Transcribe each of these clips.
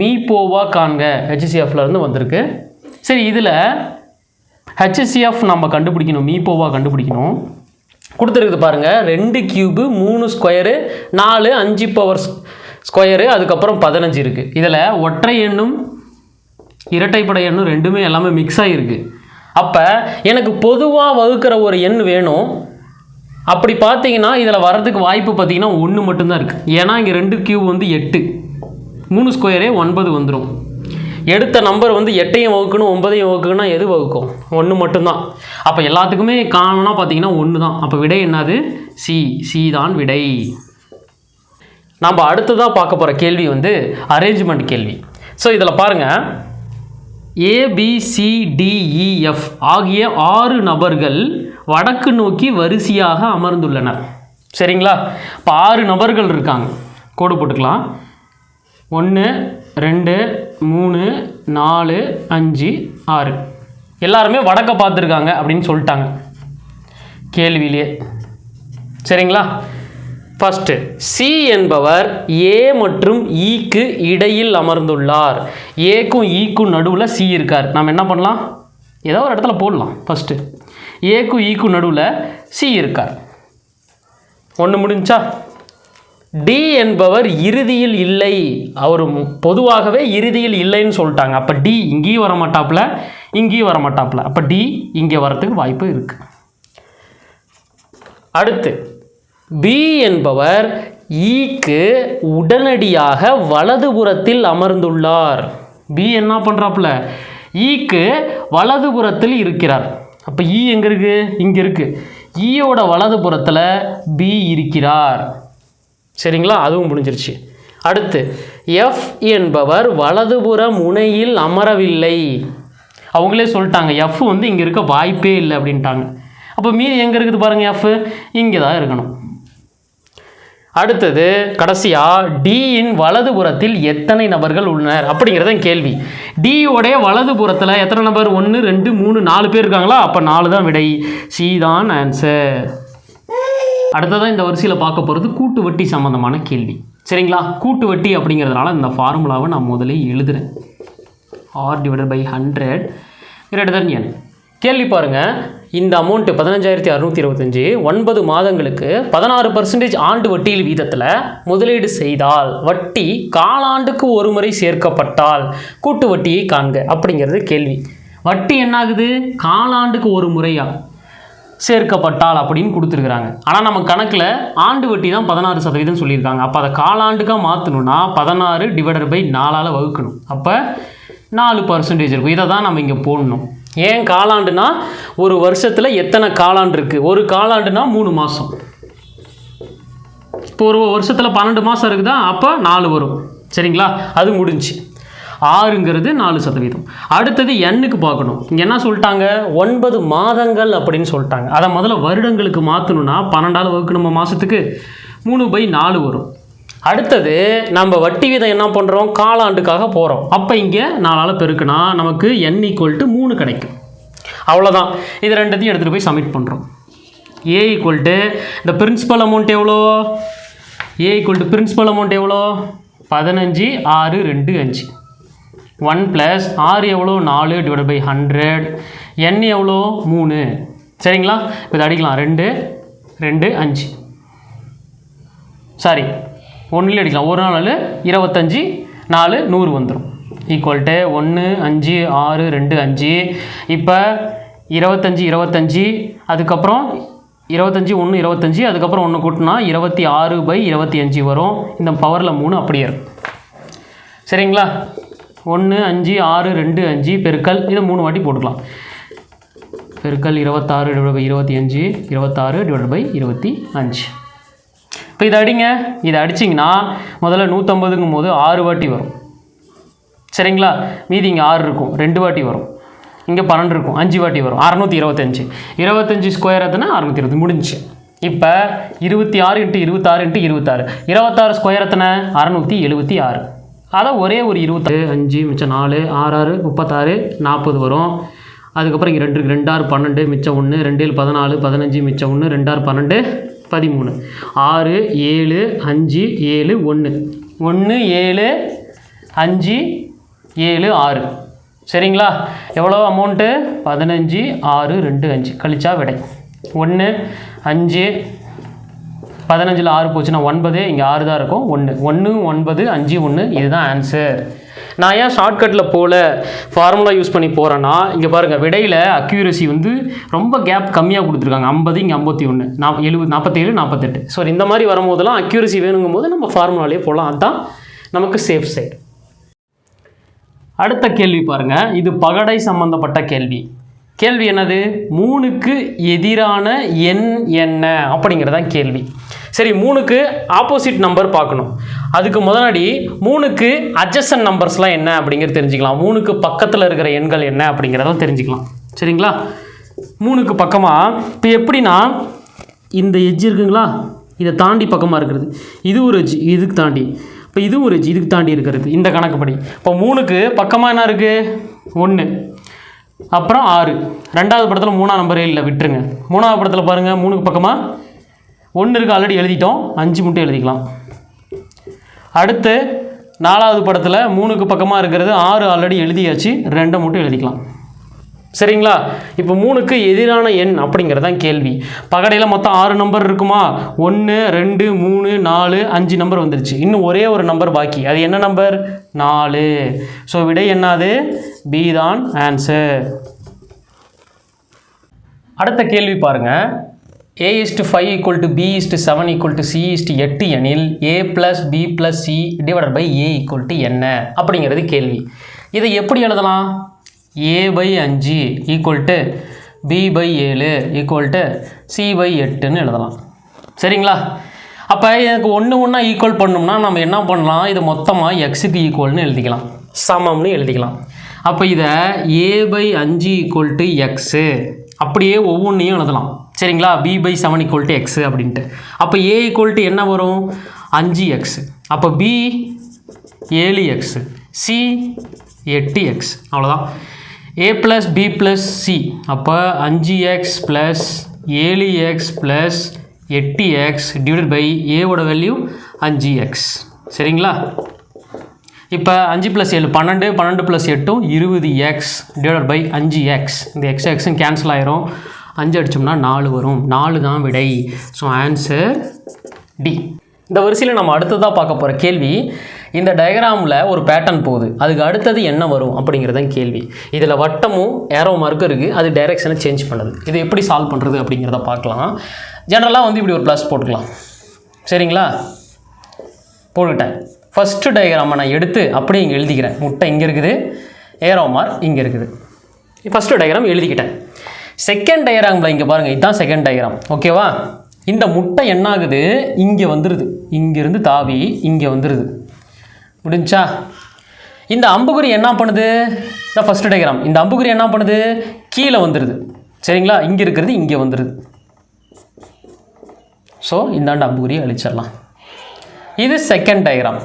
மீபோவா காண்க. HCF இருந்து வந்திருக்கு. சரி இதில் ஹெச்எஸ்சிஎஃப் நம்ம கண்டுபிடிக்கணும். மீபோவா கண்டுபிடிக்கணும். கொடுத்துருக்குது பாருங்கள் ரெண்டு கியூபு மூணு ஸ்கொயரு நாலு அஞ்சு பவர் ஸ்கொயரு அதுக்கப்புறம் பதினஞ்சு இருக்குது இதில் ஒற்றை எண்ணும் இரட்டைப்படை எண்ணும் ரெண்டுமே எல்லாமே மிக்ஸ் ஆகிருக்கு அப்போ எனக்கு பொதுவாக வகுக்கிற ஒரு எண் வேணும். அப்படி பார்த்தீங்கன்னா இதில் வர்றதுக்கு வாய்ப்பு பார்த்தீங்கன்னா ஒன்று மட்டும்தான் இருக்குது ஏன்னா இங்கே ரெண்டு கியூப் வந்து எட்டு. மூணு ஸ்கொயரே ஒன்பது வந்துடும் எடுத்த நம்பர் வந்து எட்டையும் வகுக்கணும் ஒன்பதையும் வகுக்கணும்னா எது வகுக்கும்? ஒன்று மட்டும்தான். அப்போ எல்லாத்துக்குமே காமனாக பார்த்தீங்கன்னா ஒன்று தான் அப்போ விடை என்னது? சி சி தான் விடை. நம்ம அடுத்ததாக பார்க்க போகிற கேள்வி வந்து அரேஞ்ச்மெண்ட் கேள்வி. ஸோ இதில் பாருங்கள் ஏபிசிடிஇஎஃப் e, ஆகிய ஆறு நபர்கள் வடக்கு நோக்கி வரிசையாக அமர்ந்துள்ளனர். சரிங்களா? இப்போ ஆறு நபர்கள் இருக்காங்க. கோடு போட்டுக்கலாம். ஒன்று ரெண்டு மூணு நாலு அஞ்சு ஆறு. எல்லாருமே வடக்க பார்த்துருக்காங்க அப்படின்னு சொல்லிட்டாங்க. கேள்வியிலே. சரிங்களா? ஃபஸ்ட்டு சி என்பவர் ஏ மற்றும் e ஈக்கு இடையில் அமர்ந்துள்ளார். ஏக்கும் ஈக்கும் e நடுவில் சி இருக்கார். நாம் என்ன பண்ணலாம்? ஏதோ ஒரு இடத்துல போடலாம். ஃபஸ்ட்டு ஏக்கும் ஈக்கும் e நடுவில் சி இருக்கார். ஒன்று முடிஞ்சா? டி என்பவர் இறுதியில் இல்லை. அவர் பொதுவாகவே இறுதியில் இல்லைன்னு சொல்லிட்டாங்க. அப்போ டி இங்கேயும் வர மாட்டாப்புல இங்கேயும் வர மாட்டாப்புல அப்போ டி இங்கே வரத்துக்கு வாய்ப்பு இருக்குது அடுத்து பி என்பவர் ஈக்கு உடனடியாக வலதுபுறத்தில் அமர்ந்துள்ளார். பி என்ன பண்ணுறாப்புல ஈக்கு வலதுபுறத்தில் இருக்கிறார். அப்போ ஈ e எங்கே இருக்குது இங்கே இருக்குது ஈயோட e வலதுபுறத்தில் பி இருக்கிறார். சரிங்களா? அதுவும் முடிஞ்சிருச்சு. அடுத்து எஃப் என்பவர் வலதுபுற முனையில் அமரவில்லை. அவங்களே சொல்லிட்டாங்க எஃப் வந்து இங்கே இருக்க வாய்ப்பே இல்லை அப்படின்ட்டாங்க. அப்போ மீதி எங்கே இருக்குது பாருங்கள் எஃப் இங்கே தான் இருக்கணும். அடுத்தது கடைசியாக டியின் வலதுபுறத்தில் எத்தனை நபர்கள் உள்ளனர் அப்படிங்கிறத கேள்வி. டியோடைய வலதுபுறத்தில் எத்தனை நபர்? ஒன்று ரெண்டு மூணு நாலு பேர் இருக்காங்களா? அப்போ நாலு தான் விடை. சி தான் ஆன்சர் அடுத்ததாக இந்த வரிசையில் பார்க்க போகிறது கூட்டு வட்டி சம்மந்தமான கேள்வி. சரிங்களா? கூட்டு வட்டி அப்படிங்கிறதுனால இந்த ஃபார்முலாவை நான் முதல்ல எழுதுறேன். R divided by hundred greater than என் கேள்வி பாருங்கள் இந்த அமௌண்ட்டு பதினஞ்சாயிரத்தி அறுநூற்றி இருபத்தஞ்சி ஒன்பது மாதங்களுக்கு பதினாறு பர்சன்டேஜ் ஆண்டு வட்டியில் வீதத்தில் முதலீடு செய்தால் வட்டி காலாண்டுக்கு ஒரு முறை சேர்க்கப்பட்டால் கூட்டு வட்டியை காண்க அப்படிங்கிறது கேள்வி. வட்டி என்னாகுது? காலாண்டுக்கு ஒரு முறையாக சேர்க்கப்பட்டால் அப்படின்னு கொடுத்துருக்குறாங்க. ஆனால் நம்ம கணக்கில் ஆண்டு வட்டி தான் பதினாறு சதவீதம் சொல்லியிருக்காங்க. அப்போ அதை காலாண்டுக்காக மாற்றணும்னா பதினாறு டிவைடட் பை நாலால் வகுக்கணும். அப்போ நாலு பர்சன்டேஜ் இருக்கும். இதை தான் நம்ம இங்கே போடணும். ஏன் காலாண்டுனா ஒரு வருஷத்தில் எத்தனை காலாண்டு இருக்குது ஒரு காலாண்டுனா மூணு மாதம் இப்போ ஒரு வருஷத்தில் பன்னெண்டு மாதம் இருக்குதா? அப்போ நாலு வரும். சரிங்களா? அது முடிஞ்சு. ஆறுங்கிறது நாலு சதவீதம். அடுத்தது எண்ணுக்கு பார்க்கணும். இங்கே என்ன சொல்லிட்டாங்க? ஒன்பது மாதங்கள் அப்படின்னு சொல்லிட்டாங்க. அதை முதல்ல வருடங்களுக்கு மாற்றணும்னா பன்னெண்டாவது வகுக்கணுமா மாதத்துக்கு மூணு பை நாலு வரும். அடுத்தது நம்ம வட்டி வீதம் என்ன பண்ணுறோம் காலாண்டுக்காக போகிறோம் அப்போ இங்கே நாலால் பெருக்குனா நமக்கு என் ஈக்குவல் டு மூணு கிடைக்கும். அவ்வளோதான் இது ரெண்டுத்தையும் எடுத்துகிட்டு போய் சப்மிட் பண்ணுறோம் ஏ ஈக்குவல் டு இந்த பிரின்சிபல் அமௌண்ட் எவ்வளோ? A equal to principal amount எவ்வளோ? பதினஞ்சு ஆறு ரெண்டு அஞ்சு. ஒன் ப்ளஸ் ஆறு எவ்வளோ நாலு டிவைட் பை ஹண்ட்ரட் என் எவ்வளோ மூணு. சரிங்களா? இப்போ இதை அடிக்கலாம். ரெண்டு ரெண்டு அஞ்சு. சாரி ஒன்றுலேயே அடிக்கலாம். ஒரு நாள் இருபத்தஞ்சி நாலு நூறு வந்துடும் ஈக்குவல் டு ஒன்று அஞ்சு ஆறு ரெண்டு அஞ்சு. இப்போ இருபத்தஞ்சி இருபத்தஞ்சி. அதுக்கப்புறம் இருபத்தஞ்சி ஒன்று இருபத்தஞ்சி. அதுக்கப்புறம் ஒன்று கூட்டினா இருபத்தி ஆறு பை இருபத்தி அஞ்சு வரும். இந்த பவரில் மூணு அப்படியே இருக்கும். சரிங்களா? ஒன்று அஞ்சு ஆறு ரெண்டு அஞ்சு பெருக்கல் இதை மூணு வாட்டி போட்டுக்கலாம். பெருக்கல் இருபத்தாறு டிவைட் பை இருபத்தி அஞ்சு இருபத்தாறு டிவைட் பை இருபத்தி அஞ்சு. இப்போ இதை அடிங்க. இதை அடிச்சிங்கன்னா முதல்ல நூற்றம்பதுங்கும் போது ஆறு வாட்டி வரும். சரிங்களா? மீதி இங்கே ஆறு இருக்கும். ரெண்டு வாட்டி வரும். இங்கே பன்னெண்டு இருக்கும். அஞ்சு வாட்டி வரும். அறநூற்றி இருபத்தஞ்சு இருபத்தஞ்சி ஸ்கொயர் எத்தனை? அறநூற்றி இருபது. முடிஞ்சு. இப்போ இருபத்தி ஆறு இன்ட்டு இருபத்தாறு இன்ட்டு இருபத்தாறு. இருபத்தாறு ஸ்கொயர் எத்தனை? அறநூற்றி எழுபத்தி ஆறு. அதை ஒரே ஒரு இருபத்தாறு அஞ்சு மிச்சம் நாலு ஆறு ஆறு முப்பத்தாறு நாற்பது வரும். அதுக்கப்புறம் இங்கே ரெண்டு ரெண்டாறு பன்னெண்டு மிச்சம் ஒன்று ரெண்டில் பதினாலு பதினஞ்சு மிச்சம் ஒன்று ரெண்டாறு பன்னெண்டு பதிமூணு. ஆறு ஏழு அஞ்சு ஏழு ஒன்று ஒன்று ஏழு அஞ்சு ஏழு ஆறு. சரிங்களா? எவ்வளோ அமௌண்ட்டு பதினஞ்சு ஆறு ரெண்டு அஞ்சு. கழிச்சா விடை. ஒன்று அஞ்சு பதினஞ்சில் ஆறு போச்சுன்னா ஒன்பது இங்கே ஆறு தான் இருக்கும். ஒன்று ஒன்று ஒன்பது அஞ்சு ஒன்று இதுதான் ஆன்சர் நான் ஏன் ஷார்ட்கட்டில் போகல ஃபார்முலா யூஸ் பண்ணி போகிறேன்னா இங்கே பாருங்கள் விடையில் அக்யூரசி வந்து ரொம்ப கேப் கம்மியாக கொடுத்துருக்காங்க. ஐம்பது இங்கே ஐம்பத்தி ஒன்று நான் எழுபது நாற்பத்தேழு நாற்பத்தெட்டு ஸோ இந்த மாதிரி வரும்போதெல்லாம் அக்யூரசி வேணுங்கும் போது நம்ம ஃபார்முலாலே போகலாம் அதுதான் நமக்கு சேஃப் சைடு அடுத்த கேள்வி பாருங்கள் இது பகடை சம்பந்தப்பட்ட கேள்வி. கேள்வி என்னது? மூணுக்கு எதிரான எண் என்ன? அப்படிங்கிறதான் கேள்வி. சரி மூணுக்கு ஆப்போசிட் நம்பர் பார்க்கணும். அதுக்கு முன்னாடி மூணுக்கு அட்ஜஸ்டன் நம்பர்ஸ்லாம் என்ன அப்படிங்கிறது தெரிஞ்சுக்கலாம். மூணுக்கு பக்கத்தில் இருக்கிற எண்கள் என்ன அப்படிங்கிறத தெரிஞ்சுக்கலாம். சரிங்களா? மூணுக்கு பக்கமாக இப்போ எப்படின்னா இந்த எஜ்ஜு இருக்குங்களா? இதை தாண்டி பக்கமாக இருக்கிறது. இது ஒரு எஜ் இதுக்கு தாண்டி. இப்போ இது ஒரு எஜ் இதுக்கு தாண்டி இருக்கிறது. இந்த கணக்குப்படி. இப்போ மூணுக்கு பக்கமாக என்ன இருக்குது ஒன்று அப்புறம் ஆறு. ரெண்டாவது படத்தில் மூணாம் நம்பரே இல்லை விட்டுருங்க. மூணாவது படத்தில் பாருங்கள் மூணுக்கு பக்கமாக ஒன்று இருக்குது ஆல்ரெடி எழுதிட்டோம். அஞ்சு மட்டும் எழுதிக்கலாம். அடுத்து நாலாவது படத்தில் மூணுக்கு பக்கமாக இருக்கிறது ஆறு ஆல்ரெடி எழுதியாச்சு. ரெண்டை மட்டும் எழுதிக்கலாம். சரிங்களா? இப்போ மூணுக்கு எதிரான எண் அப்படிங்கிறதான் கேள்வி. பகடையில் மொத்தம் ஆறு நம்பர் இருக்குமா? ஒன்று ரெண்டு மூணு நாலு அஞ்சு நம்பர் வந்துருச்சு. இன்னும் ஒரே ஒரு நம்பர் பாக்கி. அது என்ன நம்பர் நாலு. ஸோ விடை என்னது? பி தான் ஆன்சர் அடுத்த கேள்வி பாருங்கள் A is to five equal to B is to seven equal to C is to எட்டு எனில் A plus B plus C divide by A equal to என்ன? அப்படிங்கிறது கேள்வி. இதை எப்படி எழுதலாம்? ஏ பை அஞ்சு ஈக்குவல் டு பி பை ஏழு ஈக்குவல் டு சி பை எட்டுன்னு எழுதலாம். சரிங்களா? அப்போ எனக்கு ஒன்று ஒன்றா ஈக்குவல் பண்ணோம்னா நம்ம என்ன பண்ணலாம்? இது மொத்தமாக எக்ஸுக்கு ஈக்குவல்னு எழுதிக்கலாம். சமம்னு எழுதிக்கலாம். அப்போ இதை ஏ பை அஞ்சு ஈக்குவல் டு எக்ஸு அப்படியே ஒவ்வொன்றையும் எழுதலாம். சரிங்களா? B by seven equal to x அப்படின்ட்டு. அப்போ ஏ ஈக்குவல் டு என்ன வரும்? அஞ்சு எக்ஸு அப்போ பி ஏழு எக்ஸு சி எட்டு எக்ஸ் அவ்வளோதான் A plus B plus C அப்போ அஞ்சு எக்ஸ் ப்ளஸ் ஏழு எக்ஸ் ப்ளஸ் எட்டு எக்ஸ் டிவைட் பை ஏவோட வேல்யூ அஞ்சு எக்ஸ் சரிங்களா? இப்போ அஞ்சு ப்ளஸ் ஏழு பன்னெண்டு பன்னெண்டு ப்ளஸ் எட்டும் இருபது எக்ஸ் டிவைட் பை அஞ்சு எக்ஸ் இந்த எக்ஸ் எக்ஸும் கேன்சல் ஆயிரும். அஞ்சு அடிச்சோம்னா நாலு வரும். நாலு தான் விடை. ஸோ ஆன்சர் டி இந்த வரிசையில் நம்ம அடுத்ததாக பார்க்க போகிற கேள்வி இந்த டயக்ராமில் ஒரு பேட்டர்ன் போகுது. அதுக்கு அடுத்தது என்ன வரும் அப்படிங்கிறது தான் கேள்வி. இதில் வட்டமும் ஏரோ மார்க்கும் இருக்குது அது டைரெக்ஷனை சேஞ்ச் பண்ணுது. இது எப்படி சால்வ் பண்ணுறது அப்படிங்கிறத பார்க்கலாம். ஜென்ரலாக வந்து இப்படி ஒரு ப்ளஸ் போட்டுக்கலாம். சரிங்களா? போட்டுக்கிட்டேன் ஃபஸ்ட்டு டயக்ராமை நான் எடுத்து அப்படியே இங்கே எழுதிக்கிறேன். முட்டை இங்கே இருக்குது. ஏரோ மார்க் இங்கே இருக்குது. ஃபஸ்ட்டு டயக்ராம் எழுதிக்கிட்டேன். செகண்ட் டயக்ராமில் இங்கே பாருங்கள் இதுதான் செகண்ட் டயராம் ஓகேவா இந்த முட்டை என்ன ஆகுது இங்கே வந்துடுது இங்கேருந்து தாவி இங்கே வந்துடுது முடிஞ்சா? இந்த அம்புக்குறி என்ன பண்ணுது? இந்த ஃபஸ்ட்டு டயக்ராம் இந்த அம்புக்குறி என்ன பண்ணுது? கீழே வந்துடுது சரிங்களா? இங்கே இருக்கிறது இங்கே வந்துடுது ஸோ இந்தாண்டு அம்புக்குறியை அழிச்சிடலாம். இது செகண்ட் டயக்ராம்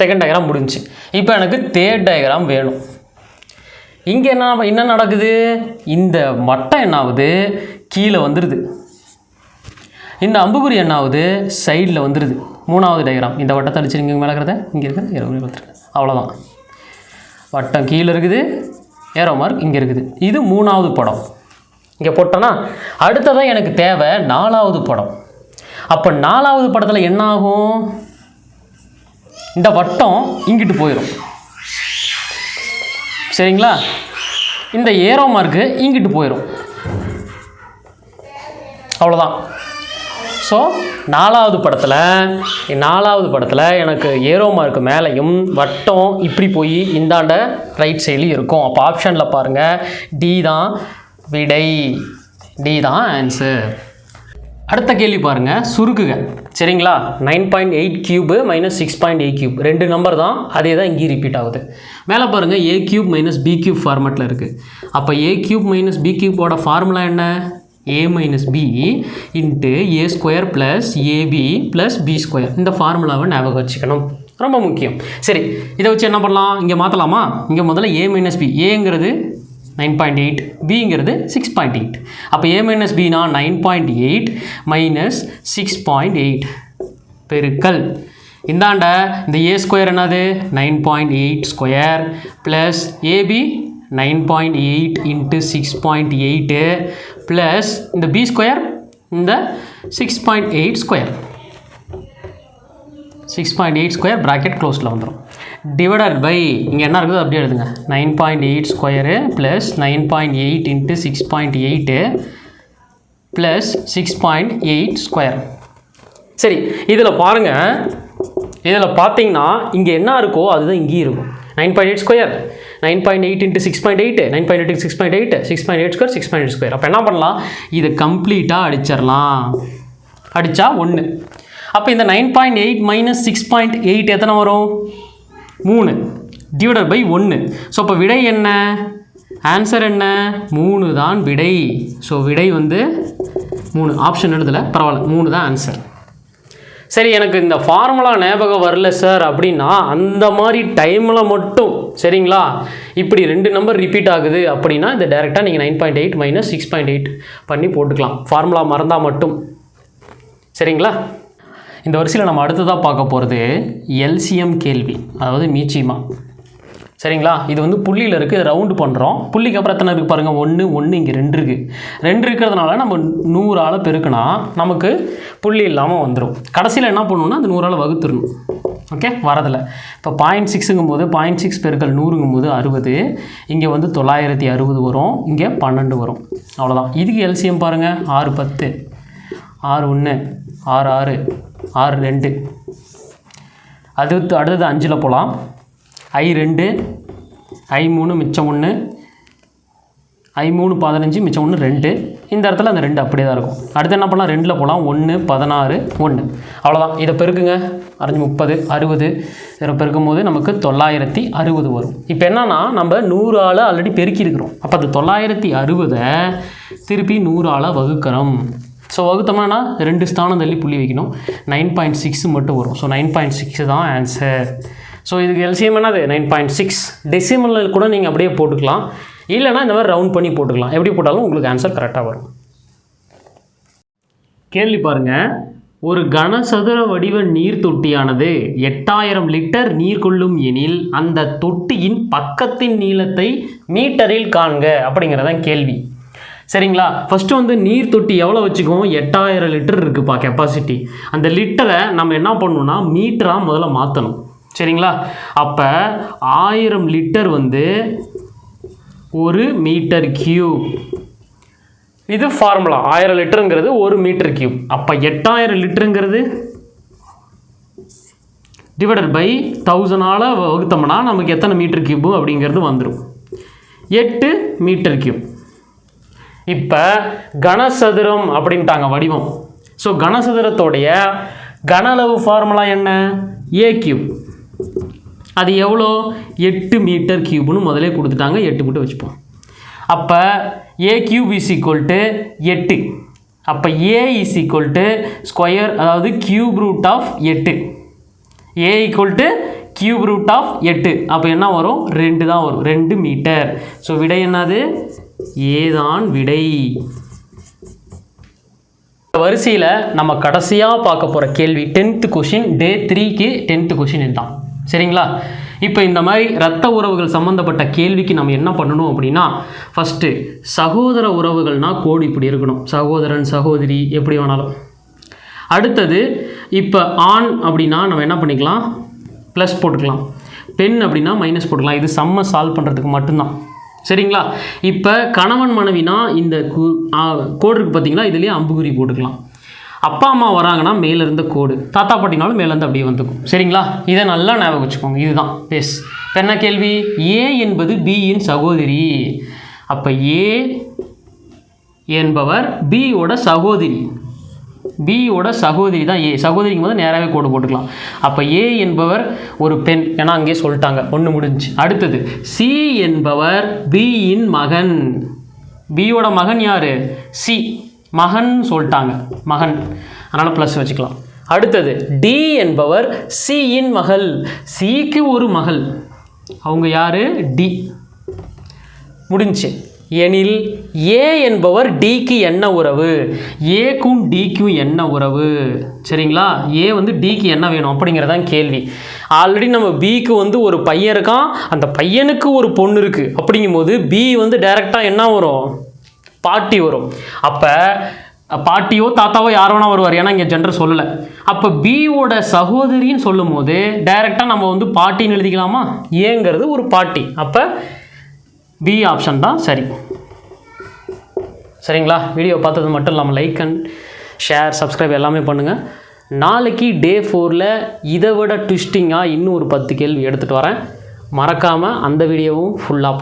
செகண்ட் டயக்ராம் முடிஞ்சுச்சு இப்போ எனக்கு தேர்ட் டயக்ராம் வேணும். இங்கே என்ன என்ன நடக்குது? இந்த வட்டம் என்ன ஆகுது கீழே வந்துடுது இந்த அம்புக்குறி என்ன ஆகுது சைடில் வந்துடுது மூணாவது டயக்ராம் இந்த வட்டத்தை அடிச்சு இங்கே மேலே இங்கே இருக்கிறது இருபது இருபத்தி அவ்வளோதான் வட்டம் கீழே இருக்குது. ஏரோ மார்க் இங்கே இருக்குது. இது மூணாவது படம். இங்கே போட்டோன்னா அடுத்ததான் எனக்கு தேவை நாலாவது படம். அப்போ நாலாவது படத்தில் என்ன ஆகும் இந்த வட்டம் இங்கிட்டு போயிடும் சரிங்களா? இந்த ஏரோ மார்க்கு இங்கிட்டு போயிடும் அவ்வளோதான் ஸோ நாலாவது படத்தில் நாலாவது படத்தில் எனக்கு ஏரோ மார்க்கு மேலேயும் வட்டம் இப்படி போய் இந்தாண்ட ரைட் சைட்லையும் இருக்கும். அப்போ ஆப்ஷனில் பாருங்கள் டி தான் விடை. டி தான் ஆன்சர் அடுத்த கேள்வி பாருங்கள் சுருக்குக. சரிங்களா? Nine point eight cube minus six point eight cube ரெண்டு நம்பர் தான் அதே தான் இங்கேயும் ரிப்பீட் ஆகுது. மேலே பாருங்கள் A cube minus B cube ஃபார்மேட்டில் இருக்குது அப்போ ஏ கியூப் மைனஸ் பி க்யூப்போட ஃபார்முலா என்ன? A minus B into A square plus AB plus B square இந்த ஃபார்முலாவை ஞாபகம் வச்சுக்கணும். ரொம்ப முக்கியம். சரி இதை வச்சு என்ன பண்ணலாம்? இங்கே மாற்றலாமா இங்கே முதல்ல ஏ மைனஸ் பி ஏங்கிறது நைன் பாயிண்ட் எயிட் பிங்கிறது சிக்ஸ் பாயிண்ட் எயிட் அப்போ A minus Bina nine point eight minus six point eight பெருக்கல். இந்தாண்ட இந்த ஏ ஸ்கொயர் என்னது? Nine point eight square plus AB nine point eight into six point eight plus இந்த B square இந்த six point eight square six point eight square bracket க்ளோஸில் வந்துடும் divided by இங்கே என்ன இருக்குது அப்படியே எழுதுங்க nine point eight square plus nine point eight into six point eight plus six point eight square சரி இதில் பாருங்கள் இதில் பார்த்தீங்கன்னா இங்கே என்ன இருக்கோ அதுதான் இங்கேயும் இருக்கும் nine point eight square nine point eight into six point eight nine point eight six point eight six point eight square six point eight square அப்போ என்ன பண்ணலாம் இதை கம்ப்ளீட்டாக அடிச்சிடலாம் அடித்தா ஒன்று அப்போ இந்த nine point eight minus six point eight எத்தனை வரும் மூணு. டிவைடட் பை ஒன்று ஸோ அப்போ விடை என்ன? ஆன்சர் என்ன? மூணு தான் விடை. ஸோ விடை வந்து மூணு. ஆப்ஷன் எழுதலை பரவாயில்ல. மூணு தான் ஆன்சர் சரி எனக்கு இந்த ஃபார்முலா ஞாபகம் வரல சார் அப்படின்னா அந்த மாதிரி டைமில் மட்டும் சரிங்களா? இப்படி ரெண்டு நம்பர் ரிப்பீட் ஆகுது அப்படின்னா இதை டேரெக்டாக நீங்கள் nine point eight minus six point eight பண்ணி போட்டுக்கலாம். ஃபார்முலா மறந்தால் மட்டும். சரிங்களா? இந்த வரிசையில் நம்ம அடுத்ததாக பார்க்க போகிறது எல்சிஎம் கேள்வி அதாவது மீச்சிமா. சரிங்களா? இது வந்து புள்ளியில் இருக்குது ரவுண்டு பண்ணுறோம் புள்ளிக்கு அப்புறம் எத்தனை இருக்குது பாருங்கள் ஒன்று ஒன்று இங்கே ரெண்டு இருக்குது ரெண்டு இருக்கிறதுனால நம்ம நூறால் பெருக்கினா நமக்கு புள்ளி இல்லாமல் வந்துடும் கடைசியில் என்ன பண்ணணும்னா அந்த நூறால் வகுத்துடணும். ஓகே வரதில்லை இப்போ பாயிண்ட் சிக்ஸுங்கும் போது பாயிண்ட் சிக்ஸ் பெருக்கல் நூறுங்கும் போது அறுபது. இங்கே வந்து தொள்ளாயிரத்தி அறுபது வரும். இங்கே பன்னெண்டு வரும். அவ்வளோதான் இதுக்கு எல்சிஎம் பாருங்கள் ஆறு பத்து. ஆறு ஒன்று ஆறு ஆறு ஆறு ரெண்டு. அடுத்து அடுத்தது அஞ்சில் போகலாம் ஐ ரெண்டு ஐ மூணு மிச்சம் ஒன்று ஐ மூணு பதினஞ்சு மிச்சம் ஒன்று ரெண்டு. இந்த இடத்துல அந்த ரெண்டு அப்படியே தான் இருக்கும். அடுத்து என்ன பண்ணலாம்? ரெண்டில் போகலாம் ஒன்று பதினாறு ஒன்று. அவ்வளோதான். இதை பெருக்குங்க. அரைஞ்சு முப்பது அறுபது. இதை பெருக்கும் போது நமக்கு தொள்ளாயிரத்தி அறுபது வரும். இப்போ என்னன்னா நம்ம நூறு ஆள் ஆல்ரெடி பெருக்கியிருக்கிறோம். அப்போ அந்த தொள்ளாயிரத்தி அறுபதை திருப்பி நூறு ஆளாக வகுக்கிறோம். ஸோ வகுத்தோம்னா ரெண்டு ஸ்தானம் தள்ளி புள்ளி வைக்கணும். நைன் பாயிண்ட் சிக்ஸ் மட்டும் வரும். ஸோ நைன் பாயிண்ட் சிக்ஸ் தான் ஆன்சர் ஸோ இதுக்கு எல்சிஎம் என்னது? நைன் பாயிண்ட் சிக்ஸ் டெசிமலில் கூட நீங்கள் அப்படியே போட்டுக்கலாம். இல்லைனா இந்த மாதிரி ரவுண்ட் பண்ணி போட்டுக்கலாம். எப்படி போட்டாலும் உங்களுக்கு ஆன்சர் கரெக்டாக வரும். கேள்வி பாருங்க. ஒரு கனசதுர வடிவ நீர் தொட்டியானது எட்டாயிரம் லிட்டர் நீர் கொள்ளும் எனில் அந்த தொட்டியின் பக்கத்தின் நீளத்தை மீட்டரில் காண்க அப்படிங்கிறதான் கேள்வி. சரிங்களா? ஃபஸ்ட்டு வந்து நீர் தொட்டி எவ்வளோ வச்சுக்குவோம்? எட்டாயிரம் லிட்டர் இருக்குப்பா கெப்பாசிட்டி அந்த லிட்டரை நம்ம என்ன பண்ணணும்னா மீட்டராக முதல்ல மாற்றணும் சரிங்களா? அப்போ ஆயிரம் லிட்டர் வந்து ஒரு மீட்டர் கியூப் இது ஃபார்முலா ஆயிரம் லிட்டருங்கிறது ஒரு மீட்டர் கியூப் அப்போ எட்டாயிரம் லிட்டருங்கிறது டிவைடட் பை தௌசண்டால் வகுத்தோம்னா நமக்கு எத்தனை மீட்டர் கியூபு அப்படிங்கிறது வந்துடும் எட்டு மீட்டர் கியூப் இப்போ கனசதுரம் அப்படின்ட்டாங்க வடிவம். ஸோ கனசதுரத்தோடைய கன அளவு ஃபார்முலா என்ன? ஏ கியூப் அது எவ்வளோ? எட்டு மீட்டர் கியூப்னு முதலே கொடுத்துட்டாங்க. எட்டு மீட்டர் வச்சுப்போம். அப்போ A cube is equal to எட்டு. அப்போ A is equal to square அதாவது கியூப் ரூட் ஆஃப் எட்டு. A equal to cube root of எட்டு. அப்போ என்ன வரும்? ரெண்டு தான் வரும். ரெண்டு மீட்டர் ஸோ விடை என்னது? ஏதான் விடை? விடை வரிசையில் நம்ம கடைசியாக பார்க்க போகிற கேள்வி டென்த்து கொஷின் டே த்ரீக்கு டென்த்து கொஷின் இதுதான். சரிங்களா? இப்போ இந்த மாதிரி ரத்த உறவுகள் சம்மந்தப்பட்ட கேள்விக்கு நம்ம என்ன பண்ணணும் அப்படின்னா ஃபஸ்ட்டு சகோதர உறவுகள்னால் கோடு இப்படி இருக்கணும். சகோதரன் சகோதரி எப்படி வேணாலும். அடுத்தது இப்போ ஆண் அப்படின்னா நம்ம என்ன பண்ணிக்கலாம்? ப்ளஸ் போட்டுக்கலாம். பெண் அப்படின்னா மைனஸ் போட்டுக்கலாம். இது செம்ம சால்வ் பண்ணுறதுக்கு மட்டும்தான். சரிங்களா? இப்போ கணவன் மனைவினா இந்த கு- கோடு இருக்குது பார்த்தீங்களா இதுலேயே அம்புகுறி போட்டுக்கலாம். அப்பா அம்மா வராங்கன்னா மேலேருந்த கோடு. தாத்தா பாட்டினாலும் மேலேருந்து அப்படியே வந்துக்கும். சரிங்களா? இதை நல்லா ஞாபகம் வச்சுக்கோங்க. இதுதான். பேஸ் இப்போ என்ன கேள்வி? ஏ என்பது பியின் சகோதரி. அப்போ ஏ என்பவர் பியோட சகோதரி. பியோட சகோதரி தான் ஏ சகோதரிக்கும் போது நேராகவே கோடு போட்டுக்கலாம். அப்போ ஏ என்பவர் ஒரு பெண். ஏன்னா அங்கேயே சொல்லிட்டாங்க. ஒன்று முடிஞ்சு. அடுத்தது சி என்பவர் பியின் மகன். பியோட மகன் யார்? சி மகன் சொல்லிட்டாங்க. மகன். அதனால் ப்ளஸ் வச்சுக்கலாம். அடுத்தது டி என்பவர் சியின் மகள். சிக்கு ஒரு மகள். அவங்க யார்? டி முடிஞ்சு. எனில் ஏ என்பவர் டிக்கு என்ன உறவு? ஏக்கும் டிக்கும் என்ன உறவு? சரிங்களா? ஏ வந்து டிக்கு என்ன வேணும் அப்படிங்கிறதான் கேள்வி. ஆல்ரெடி நம்ம பிக்கு வந்து ஒரு பையன் இருக்கான். அந்த பையனுக்கு ஒரு பொண்ணு இருக்குது அப்படிங்கும்போது பி வந்து டைரெக்டாக என்ன வரும்? பாட்டி வரும். அப்போ பாட்டியோ தாத்தாவோ யார் வேணா வருவார். ஏன்னா இங்கே ஜென்டர் சொல்லலை. அப்போ பியோட சகோதரின்னு சொல்லும் போது டைரெக்டாக நம்ம வந்து பாட்டின்னு எழுதிக்கலாமா? ஏங்கிறது ஒரு பாட்டி. அப்போ பி ஆப்ஷன் தான் சரி. சரிங்களா? வீடியோ பார்த்தது மட்டும் இல்லாமல் லைக் அண்ட் ஷேர் சப்ஸ்கிரைப் எல்லாமே பண்ணுங்கள் நாளைக்கு டே ஃபோரில் இதை விட ட்விஸ்டிங்காக இன்னும் ஒரு பத்து கேள்வி எடுத்துகிட்டு வரேன். மறக்காமல் அந்த வீடியோவும் ஃபுல்லாக